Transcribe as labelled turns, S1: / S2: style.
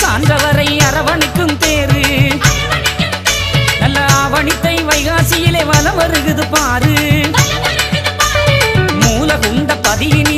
S1: சான்றவரை அரவணிக்கும் தேரு. நல்ல ஆவணித்தை வைகாசியிலே வலம் வருகுது பாரு. மூல குண்ட பதியின்